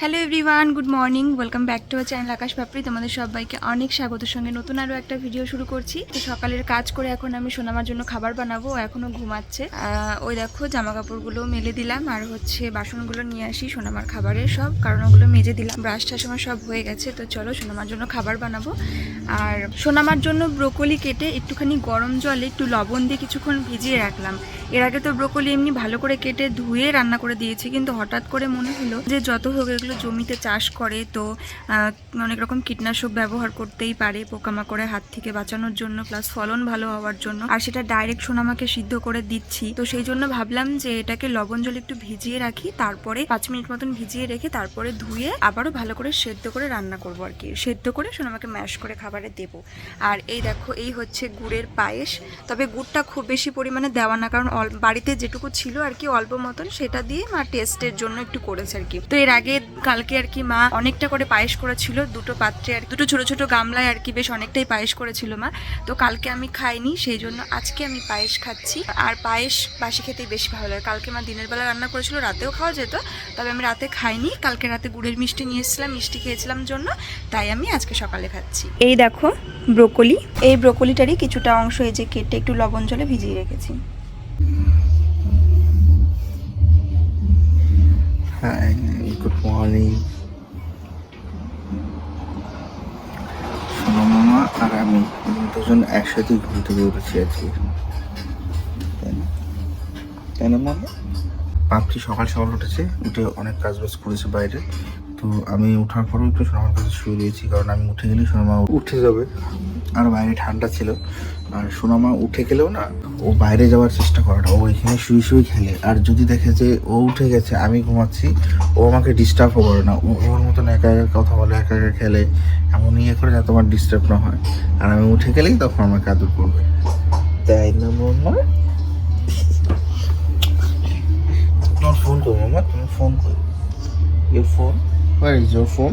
Hello everyone good morning welcome back to channel Akash Papri তোমাদের সবাইকে অনেক স্বাগতের সঙ্গে নতুন আরও একটা ভিডিও শুরু করছি। তো সকালের কাজ করে এখন আমি সোনামার জন্য খাবার বানাবো। ও এখনও ঘুমাচ্ছে। ওই দেখো জামা কাপড়গুলো মেলে দিলাম। আর হচ্ছে বাসনগুলো নিয়ে আসি সোনামার খাবারের সব, কারণ ওগুলো মেজে দিলাম। ব্রাশ টাশ আমার সব হয়ে গেছে। তো চলো সোনামার জন্য খাবার বানাবো। আর সোনামার জন্য ব্রোকলি কেটে একটুখানি গরম জলে একটু লবণ দিয়ে কিছুক্ষণ ভিজিয়ে রাখলাম। এর আগে তো ব্রোকলি এমনি ভালো করে কেটে ধুয়ে রান্না করে দিয়েছি। কিন্তু হঠাৎ করে মনে হলো যে যত হোক এগুলো জমিতে চাষ করে, তো অনেক রকম কীটনাশক ব্যবহার করতেই পারে পোকামাকড়ের হাত থেকে বাঁচানোর জন্য, প্লাস ফলন ভালো হওয়ার জন্য। আর সেটা ডাইরেক্ট সোনামাকে সিদ্ধ করে দিচ্ছি। তো সেই জন্য ভাবলাম যে এটাকে লবণ জল একটু ভিজিয়ে রাখি, তারপরে পাঁচ মিনিট মতন ভিজিয়ে রেখে তারপরে ধুয়ে আবারও ভালো করে সেদ্ধ করে রান্না করব আর কি। সেদ্ধ করে সোনামাকে ম্যাশ করে খাবারে দেবো। আর এই দেখো, এই হচ্ছে গুড়ের পায়েস। তবে গুড়টা খুব বেশি পরিমাণে দেওয়া না, কারণ বাড়িতে যেটুকু ছিল আর কি, অল্প মতন, সেটা দিয়ে মা টেস্টের জন্য একটু করেছে আর কি। তো এর আগে কালকে আর কি মা অনেকটা করে পায়েস করেছিল দুটো পাত্রে আর দুটো ছোট ছোট গামলায় আর কি বেশ অনেকটাই পায়েস করেছিল মা। তো কালকে আমি খাইনি সেই জন্য আজকে আমি পায়েস খাচ্ছি। আর পায়েস বাসি খেতেই বেশি ভালো লাগে। কালকে মা দিনের বেলা রান্না করেছিল রাতেও খাওয়া যেত তবে আমি রাতে খাইনি। কালকে রাতে গুড়ের মিষ্টি নিয়ে এসেছিলাম মিষ্টি খেয়েছিলাম জন্য তাই আমি আজকে সকালে খাচ্ছি। এই দেখো ব্রোকলি। এই ব্রোকলিটারই কিছুটা অংশ এই যে কেটে একটু লবণ জলে ভিজিয়ে রেখেছি। হাই গুড মর্নিং সোনা মামা, আর আমি দুজন একসাথে ঘুম থেকে উঠেছি আজকে। তাই না? মামা? সকাল সকাল উঠেছে, উঠে অনেক কাজ বাজ করেছে বাইরে। তো আমি ওঠার পরেও একটু সোনামার কাছে শুয়ে রয়েছি কারণ আমি উঠে গেলেই সোনামা উঠে যাবে। আর বাইরে ঠান্ডা ছিল। আর সোনামা উঠে গেলেও না ও বাইরে যাওয়ার চেষ্টা করে না ও এখানে শুয়ে শুয়ে খেলে। আর যদি দেখে যে ও উঠে গেছে আমি ঘুমাচ্ছি ও আমাকে ডিস্টার্বও করে না। ও ওর মতন একা একা কথা বলে একা একা খেলে এমন ইয়ে করে যাতে আমার ডিস্টার্ব না হয়। আর আমি উঠে গেলেই তখন আমাকে আদর করবে তাই না মাম্মা তোমার ফোন করি মাম্মা তুমি ফোন করি। Your phone where is your phone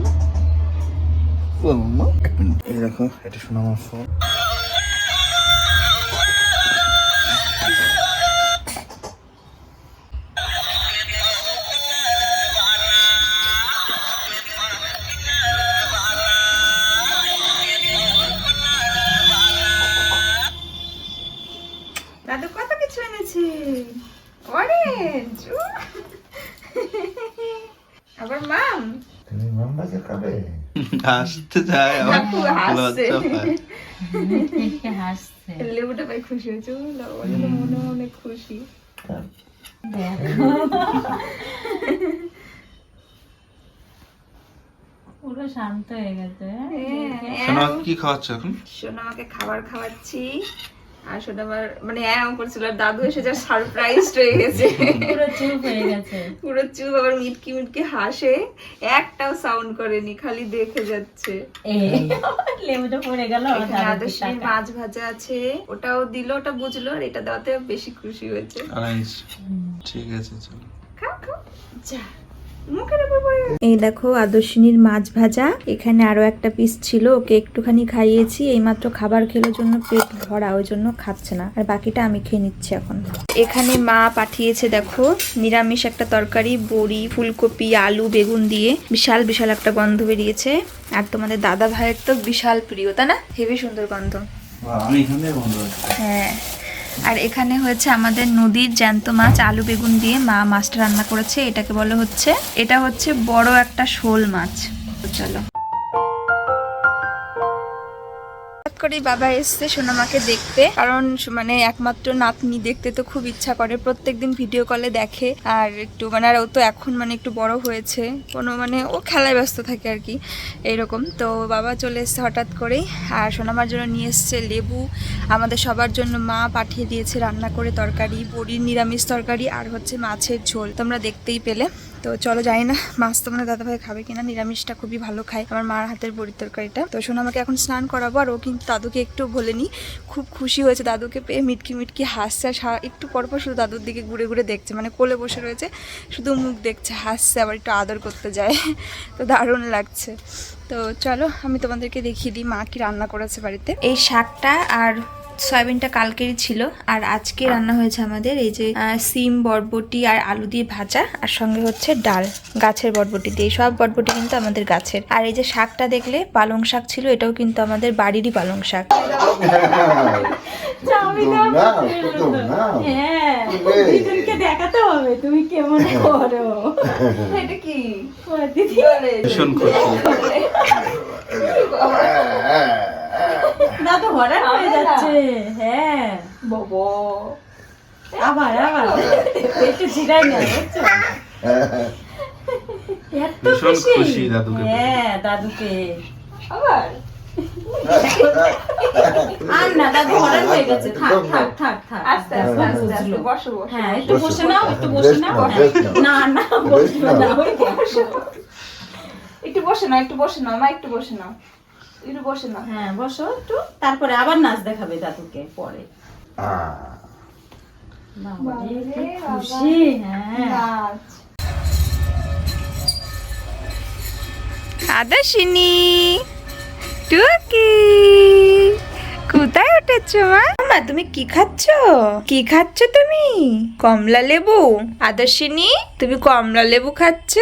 এই দেখো এটা শোনো আমার ফোন হাসতে যায় হাসছে। লজ্জা পায়। হাসছে। লেবুটা পাই খুশি হয়েছে মনে অনেক খুশি। দেখো। পুরো শান্ত হয়ে গেছে হ্যাঁ? শোনো কি খাওয়াচ্ছ এখন? সোনা আমাকে খাবার খাওয়াচ্ছি। আর সোনা আমার মানে এমন করছিল আর দাদু এসে যা সারপ্রাইজ হয়ে গেছে। পুরো চুপ হয়ে গেছে। পুরো চুপ আবার মিটকি মিটকি হাসে। একটাও সাউন্ড করেনি খালি দেখে যাচ্ছে। লেবুটা পড়ে গেল এখানে মাছ ভাজা আছে। ওটাও দিল ওটা বুঝলো আর এটা দেওয়াতে বেশি খুশি হয়েছে। ঠিক আছে চলো। খাও খাও। যা। এই দেখো আদর্শিনীর মাছ ভাজা। এখানে আরও একটা পিস ছিল ওকে একটুখানি খাইয়েছি। এইমাত্র খাবার খেলোর জন্য পেট ভরা ওই জন্য খাচ্ছে না। আর বাকিটা আমি খেয়ে নিচ্ছি এখন। এখানে মা পাঠিয়েছে দেখো নিরামিষ একটা তরকারি বড়ি ফুলকপি আলু বেগুন দিয়ে। বিশাল বিশাল একটা গন্ধ বেরিয়েছে। আর তোমাদের দাদা ভাইয়ের তো বিশাল প্রিয় তাই না? হেভি সুন্দর গন্ধ। আমি এখানে বন্ধ আছি হ্যাঁ। আর এখানে হয়েছে আমাদের নদীর জ্যান্ত মাছ, আলু বেগুন দিয়ে মা মাছটা রান্না করেছে। এটাকে বলে হচ্ছে, এটা হচ্ছে বড় একটা শোল মাছ। চলো। করেই বাবা এসছে সোনামাকে দেখতে। কারণ মানে একমাত্র নাতনি দেখতে তো খুব ইচ্ছা করে, প্রত্যেকদিন ভিডিও কলে দেখে। আর একটু মানে আর ও তো এখন মানে একটু বড় হয়েছে। কোনো মানে ও খেলায় ব্যস্ত থাকে আর কি, এইরকম। তো বাবা চলে এসছে হঠাৎ করেই। আর সোনামার জন্য নিয়ে এসছে লেবু। আমাদের সবার জন্য মা পাঠিয়ে দিয়েছে রান্না করে তরকারি, বড়ির নিরামিষ তরকারি আর হচ্ছে মাছের ঝোল। তোমরা দেখতেই পেলে। তো চলো জানি না মাছ তো মানে দাদাভাই খাবে কিনা, নিরামিষটা খুবই ভালো খায়। আমার মার হাতের বড়ির তরকারিটা। তো শোনো আমাকে এখন স্নান করাবো, আর ও কিন্তু দাদুকে একটু বলেনি খুব খুশি হয়েছে দাদুকে পেয়ে, মিটকি মিটকি হাসছে, আর একটু পরপর শুধু দাদুর দিকে ঘুরে ঘুরে দেখছে মানে কোলে বসে রয়েছে, শুধু মুখ দেখছে, হাসছে, আবার একটু আদর করতে যায়। তো দারুণ লাগছে। তো চলো আমি তোমাদেরকে দেখিয়ে দিই মা কি রান্না করেছে বাড়িতে। এই শাকটা আর সয়াবিনটা কালকেরই ছিল। আর আজকে রান্না হয়েছে আমাদের এই যে সিম বরবটি আর আলু দিয়ে ভাজা আর সঙ্গে হচ্ছে ডাল গাছের বরবটি দিয়ে। সব বরবটি কিন্তু আমাদের গাছের। আর এই যে শাকটা দেখলে পালং শাক ছিল এটাও কিন্তু আমাদের বাড়িরই পালং শাক। চাউমিন দিদুনকে দেখাতে হবে তুমি কেমন করো এটা কি ভীষণ খুশি দাদু হঠাৎ হয়ে যাচ্ছে হ্যাঁ। আবার আবার। একটু ছিড়াই না বুঝছ? এত খুশি। খুশি দাদুকে হ্যাঁ দাদুকে। আবার? আর না দাদু হঠাৎ হয়ে গেছে। থাক থাক থাক থাক। আস্তে আস্তে আস্তে আস্তে বসো বসো হ্যাঁ একটু বসে নাও একটু বসে নাও। না না না। বসো একটু বসে নাও একটু বসে নাও মা একটু বসে নাও। একটু বসে নাও হ্যাঁ বসো একটু। তারপরে আবার নাচ দেখাবে দাদুকে পরে। খুশি হ্যাঁ। আদাসিনী টুকি কোথায় উঠেছো মা? মা তুমি কি খাচ্ছ? কি খাচ্ছ তুমি? কমলা লেবু। আদর্শিনী তুমি কমলা লেবু খাচ্ছ?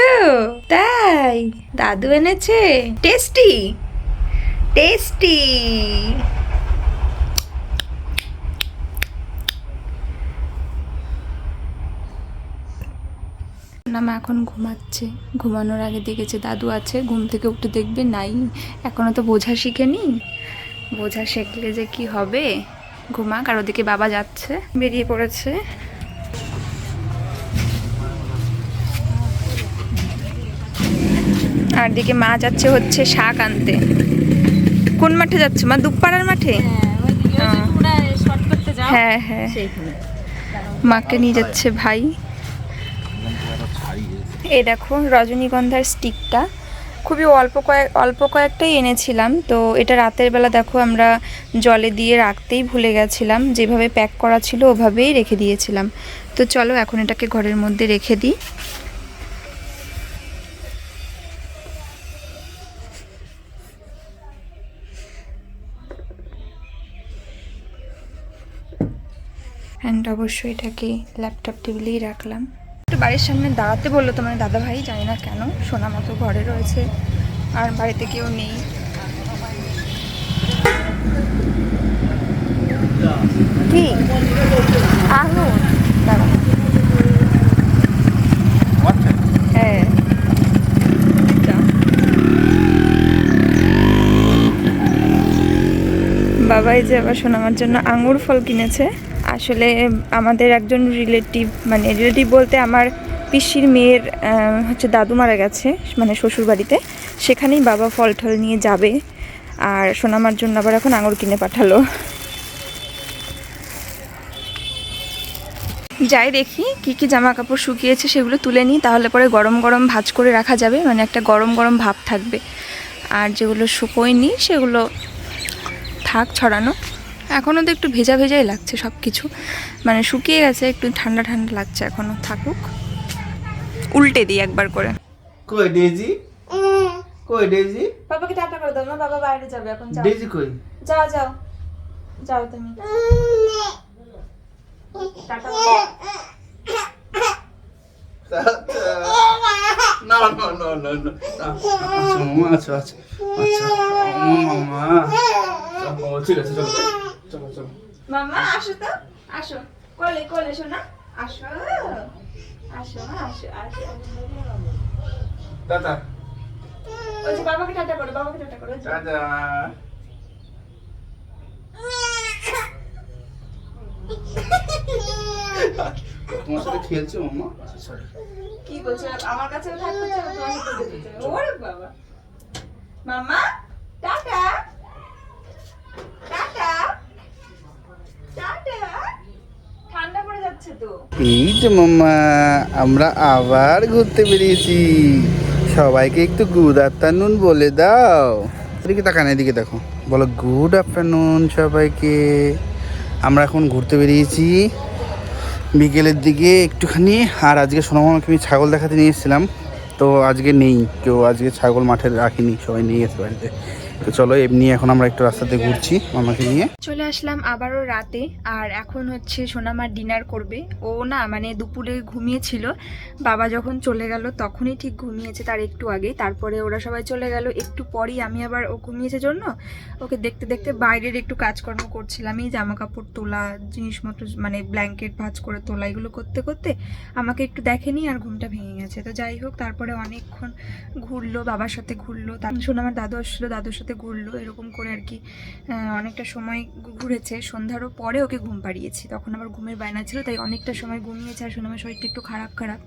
তাই দাদু এনেছে। টেস্টি। টেস্টি নামা এখন ঘুমাচ্ছে। ঘুমানোর আগে দেখেছে দাদু আছে, ঘুম থেকে উঠে দেখবে নাই। এখনও তো বোঝা শিখেনি। বোঝা শিখলে যে কি হবে? ঘুমাক আর ওদিকে বাবা যাচ্ছে, বেরিয়ে পড়েছে। আর দিকে মা যাচ্ছে হচ্ছে শাক আনতে। কোন মাঠে যাচ্ছে? মা দুপপাড়ার মাঠে? হ্যাঁ, হ্যাঁ হ্যাঁ। মাকে নিয়ে যাচ্ছে ভাই। এই দেখো রজনীগন্ধার স্টিকটা খুবই অল্প কয়েক অল্প কয়েকটাই এনেছিলাম। তো এটা রাতের বেলা দেখো আমরা জলে দিয়ে রাখতেই ভুলে গেছিলাম। যেভাবে প্যাক করা ছিল ওভাবেই রেখে দিয়েছিলাম। তো চলো এখন এটাকে ঘরের মধ্যে রেখে দিই। অ্যান্ড অবশ্যই এটাকে ল্যাপটপ টেবিলেই রাখলাম। একটু বাড়ির সামনে দাঁড়াতে বলল তোমার দাদা ভাই জানি না কেন, সোনা মতো ঘরে রয়েছে, আর বাড়িতে কেউ নেই। আঙুর হ্যাঁ। বাবাই যে আবার সোনামার জন্য আঙুর ফল কিনেছে। আসলে আমাদের একজন রিলেটিভ মানে রিলেটিভ বলতে আমার পিসির মেয়ের হচ্ছে দাদু মারা গেছে মানে শ্বশুর বাড়িতে। সেখানেই বাবা ফল টল নিয়ে যাবে। আর সোনামার জন্য আবার এখন আঙুর কিনে পাঠালো। যাই দেখি কি কি জামা কাপড় শুকিয়েছে সেগুলো তুলে নিই, তাহলে পরে গরম গরম ভাজ করে রাখা যাবে মানে একটা গরম গরম ভাব থাকবে। আর যেগুলো শুকোয়নি সেগুলো থাক ছড়ানো। এখনও তো একটু ভেজা ভেজাই লাগছে সব কিছু মানে শুকিয়ে গেছে একটু ঠান্ডা ঠান্ডা লাগছে এখনও থাকুক। উল্টে দিই একবার করে। কই ডেজি কই ডেজি বাবাকে টাটা করে দাও না বাবা বাইরে যাবে এখন যাও। ডেজি কই? যাও যাও। যাও তুমি। টাটা না না না না না আচ্ছা মামা আচ্ছা। আচ্ছা আচ্ছা। মামা ঠিক আছে চলো চলো চলো মামা আসো তো। আসো। কোলে কোলে শোনা। আসো আসো আসো আসো। টাটা। ওই যে বাবাকে টাটা করো বাবাকে টাটা করো। টাটা। তোমার সাথে খেলছে মামা? আচ্ছা সরি কি বলছো? আমার কাছে থাকতে চাও তোমার সাথে ওরে বাবা। মামা টাটা টাটা টাটা ঠান্ডা পড়ে যাচ্ছে তো এই যে মাম্মা আমরা আবার ঘুরতে বেরিয়েছি। সবাইকে একটু গুড আফটারনুন বলে দাও। এদিকে তাকান, এদিকে দেখো। বলো গুড আফটারনুন সবাইকে। আমরা এখন ঘুরতে বেরিয়েছি। বিকেলের দিকে একটুখানি, আর আজকে সোনামামাকে আমি ছাগল দেখাতে নিয়ে এসেছিলাম। তো আজকে নেই, কেউ আজকে ছাগল মাঠে রাখিনি, সবাই নিয়ে গেছে বাড়িতে। তো চলো এমনি এখন আমরা একটু রাস্তাতে ঘুরছি মামাকে নিয়ে। চলে আসলাম আবারও রাতে, আর এখন হচ্ছে সোনামা ডিনার করবে। ও না মানে দুপুরে ঘুমিয়েছিল, বাবা যখন চলে গেল তখনই ঠিক ঘুমিয়েছে তার একটু আগে। তারপরে ওরা সবাই চলে গেল, একটু পরেই আমি আবার ও ঘুমিয়েছে জন্য। ওকে দেখতে দেখতে বাইরের একটু কাজকর্ম করছিলাম, এই জামা কাপড় তোলা, জিনিসপত্র মানে ব্ল্যাঙ্কেট ভাঁজ করে তোলা, এগুলো করতে করতে আমাকে একটু দেখেনি আর ঘুমটা ভেঙে গেছে। তো যাই হোক, তারপরে অনেকক্ষণ ঘুরলো, বাবার সাথে ঘুরলো। তার শোনো আমার দাদু আসলো দাদুর সাথে ঘুরলো, এরকম করে আর কি অনেকটা সময় ঘুরেছে। সন্ধ্যারও পরে ওকে ঘুম পাড়িয়েছি। তখন আবার ঘুমের বায়না ছিল, তাই অনেকটা সময় ঘুমিয়েছে আর আমার শরীরটা একটু খারাপ খারাপ।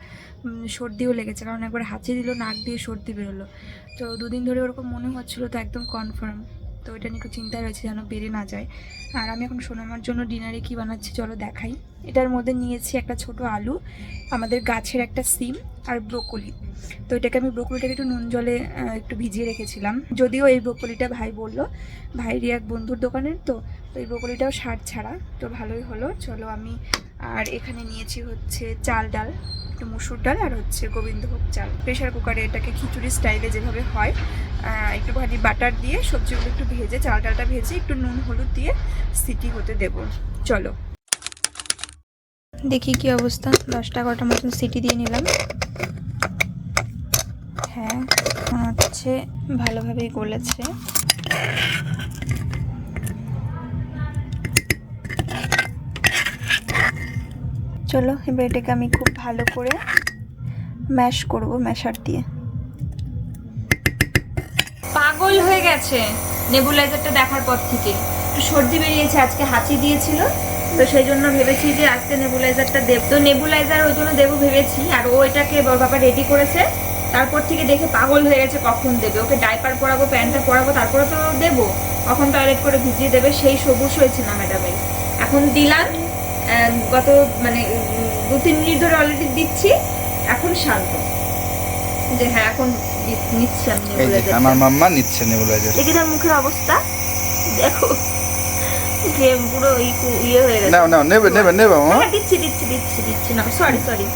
সর্দিও লেগেছে, কারণ একবার হাঁচিয়ে দিল, নাক দিয়ে সর্দি বেরোলো। তো দুদিন ধরে ওরকম মনে হচ্ছিল, তো একদম কনফার্ম তো ওইটা নিয়ে একটু চিন্তায় রয়েছে যেন বেড়ে না যায়। আর আমি এখন সোনামার জন্য ডিনারে কি বানাচ্ছি চলো দেখাই। এটার মধ্যে নিয়েছি একটা ছোট আলু, আমাদের গাছের একটা সিম আর ব্রোকলি। তো এটাকে আমি ব্রোকলিটাকে একটু নুন জলে একটু ভিজিয়ে রেখেছিলাম। যদিও এই ব্রোকলিটা ভাই বলল ভাইয়েরই এক বন্ধুর দোকানের তো তো এই ব্রোকলিটাও সার ছাড়া, তো ভালোই হলো। চলো আমি আর এখানে নিয়েছি হচ্ছে চাল ডাল। একটু মুসুর ডাল আর হচ্ছে গোবিন্দভোগ চাল। প্রেশার কুকারে এটাকে খিচুড়ি স্টাইলে যেভাবে হয় একটুখানি বাটার দিয়ে সবজিগুলো একটু ভেজে, চাল ডালটা ভেজে একটু নুন হলুদ দিয়ে সিটি হতে দেব। চলো। দেখি কি অবস্থা। দশটা এগারোটার মতন সিটি দিয়ে নিলাম। হ্যাঁ হচ্ছে ভালোভাবেই গলেছে। চলো, এবার এটাকে আমি খুব ভালো করে ম্যাশ করব ম্যাশার দিয়ে। পাগল হয়ে গেছে নেবুলাইজারটা দেখার পর থেকে। একটু সর্দি বেরিয়েছে, আজকে হাঁচি দিয়েছিল। তো সেই জন্য ভেবেছি যে আজকে নেবুলাইজারটা দেব। তো নেবুলাইজার ওই জন্য দেবো ভেবেছি, আর ও এটাকে বাবা রেডি করেছে। তারপর থেকে দেখে পাগল হয়ে গেছে কখন দেবে। ওকে ডাইপার পরাবো, প্যান্টটা পরাবো তারপরে তো দেবো। কখন টয়লেট করে ভিজিয়ে দেবে, সেই সবুজ হয়েছে না ম্যাডামের এখন দিলাম গত মানে দু তিন মিনিট ধরে অলরেডি দিচ্ছি এখন শান্ত। যে হ্যাঁ এখন দি- আমি এই যে নেবুলাইজারটা। আমার মাম্মা নিচ্ছে নেবুলাইজার দেখি তার মুখের অবস্থা। দেখো। যে পুরো ইয়ে হয়ে গেছে। নাও নাও নেবে নেবে নেবে মামা হ্যাঁ, দিচ্ছি দিচ্ছি দিচ্ছি দিচ্ছি। না সরি সরি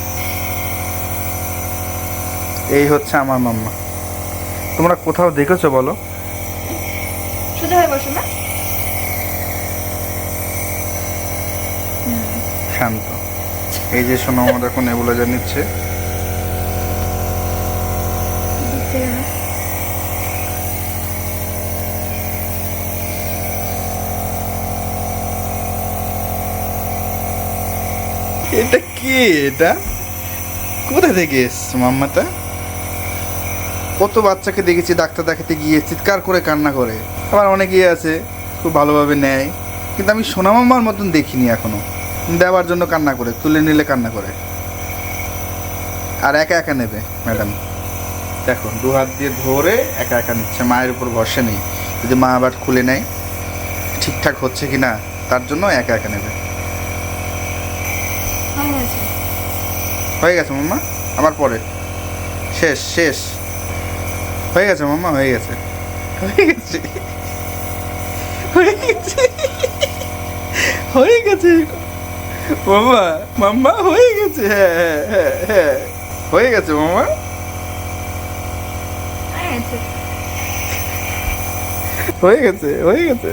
এই হচ্ছে আমার মাম্মা। তোমরা কোথাও দেখেছ বলো? সোজা হয়ে বসো না শান্ত এই যে শোনো আমার এখন নেবুলাইজার নিচ্ছে। এটা কি এটা? কোথা থেকে এসছে মাম্মাটা? কত বাচ্চাকে দেখেছি, ডাক্তার দেখাতে গিয়ে চিৎকার করে, কান্না করে। আবার অনেকেই আছে, খুব ভালোভাবে নেয়। কিন্তু আমি সোনা মাম্মার মতন দেখিনি এখনও। দেওয়ার জন্য কান্না করে তুলে নিলে কান্না করে। আর একা একা নেবে ম্যাডাম। দেখো দু হাত দিয়ে ধরে একা একা নিচ্ছে মায়ের উপর বসে নেই। যদি মা আবার খুলে নেয় ঠিকঠাক হচ্ছে কি না তার জন্য একা একা নেবে। হয়ে গেছে মাম্মা? আমার পরে। শেষ শেষ। হয়ে গেছে মাম্মা হয়ে গেছে। হয়ে গেছে। হয়ে গেছে। হয়ে গেছে। মাম্মা মাম্মা হয়ে গেছে হ্যাঁ হ্যাঁ হ্যাঁ হ্যাঁ। হয়ে গেছে মাম্মা হয়ে গেছে হয়ে গেছে।